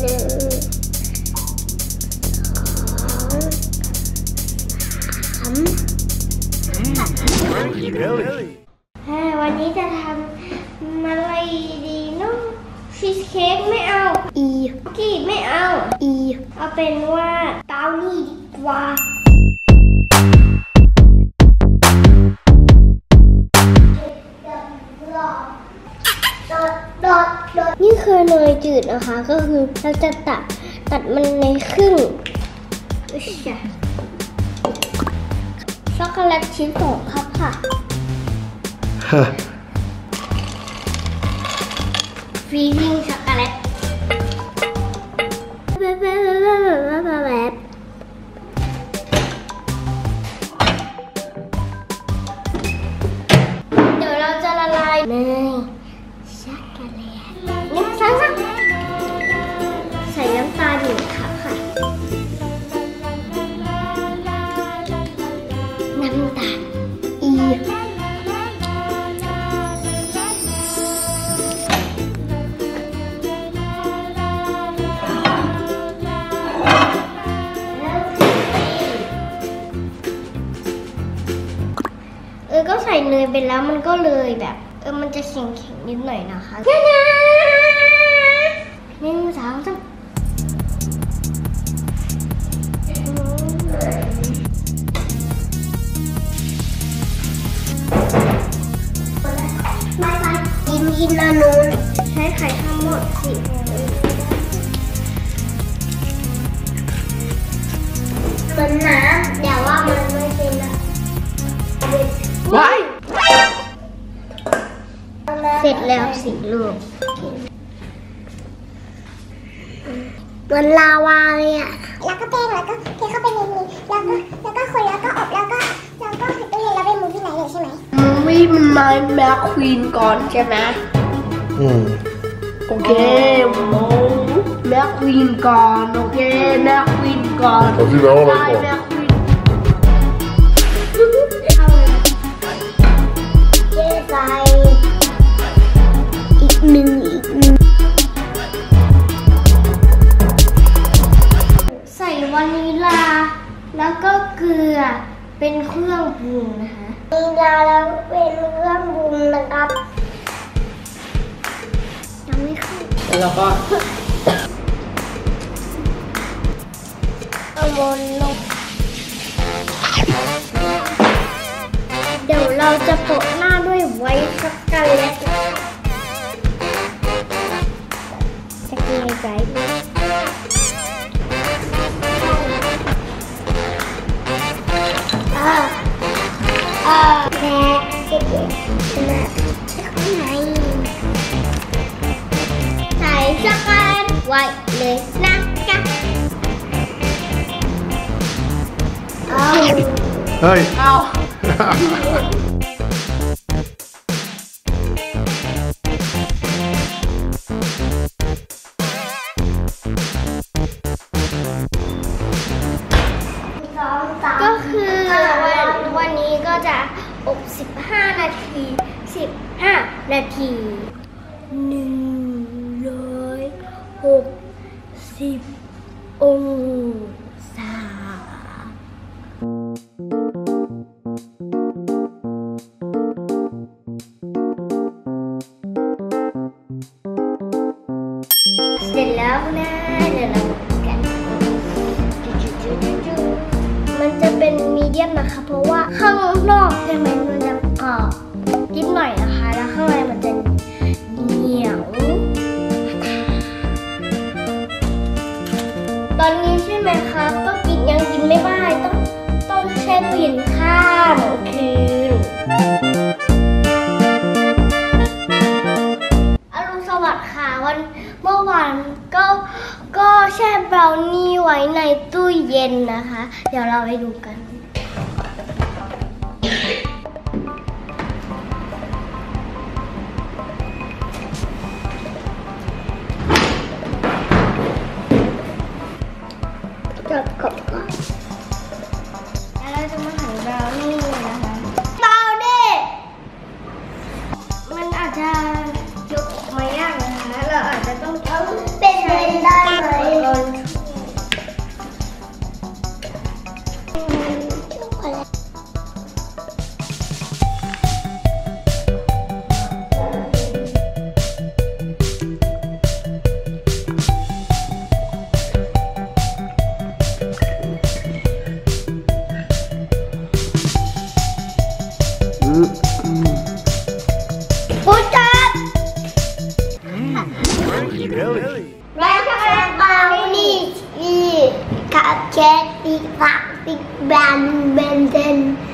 หนึ่งสองสาม Really? เฮ้ยวันนี้จะทำอะไรดีเนาะชีสเค้กไม่เอาอีคุกกี้ไม่เอาอีเอาเป็นว่าเตานี่ดีกว่า เนยจืดนะคะ ก็คือเราจะตัดตัดมันในครึ่งอุ๊ยจ้ะช็อกโกแลตชิ้นสองครับค่ะฟีลิ่งช็อก เนยไปแล้วมันก็เลยแบบ เออมันจะแข็งๆนิดหน่อยนะคะนะนะหนึ่งสองสามไม่ไม่กินกินนานูนใช้ไข่ทั้งหมดสิมันน้ำแต่ว่ามันไม่ใช่น้ำ Why? เสร็ แล้วสิลูกมันลาวาเลยอะ แล้วก็แป้งแล้วก็เทเข้าไปในนี้แล้วก็แล้วก็คนแล้วก็อบแล้วก็แล้วก็ใส่ตู้เย็นแล้วไปหมุนที่ไหนเลยใช่ไหมมึงไม่มันมาแม็กควีนก่อนใช่ไหม Hmm. โอเคโมแม็กควีนก่อนโอเคแม็กควีนก่อนเอาที่แล้วอะไรก่อน เป็นเครื่องปรุงนะคะมีลาแล้วเป็นเครื่องปรุงนะครับยังไม่เข้าแล้วก็เอาวนลงเดี๋ยวเราจะโปะหน้าด้วยไวท์ช็อกโกแลตจะกินไก่อ่ ในใส่ช็อกโกแลตไว้เลยนะคะเอา Hey. เอาสองสามก็คือวันวันนี้ก็จะ อบ 15 นาที 15 นาทีหนึ่งร้อยหกสิบองศา เสร็จแล้วนะเดี๋ยวเรา เป็นมีเดียมนะคะ เพราะว่าข้างนอกใช่ไหมมันจะกรอบนิดหน่อยนะคะ แล้วข้างในมันจะเหนียว ตอนนี้ใช่ไหมคะก็กินยังกินไม่ได้ต้องต้องแช่ตู้เย็นข้ามคืนอรุณสวัสดิ์ค่ะวันเมื่อวานก็ก็แช่บราวนี่ไว้ในตู้เย็นนะคะ เดี๋ยวเราไปดูกัน Push up! Mm, belly. Cupcake, big bang, bang, bang, bang.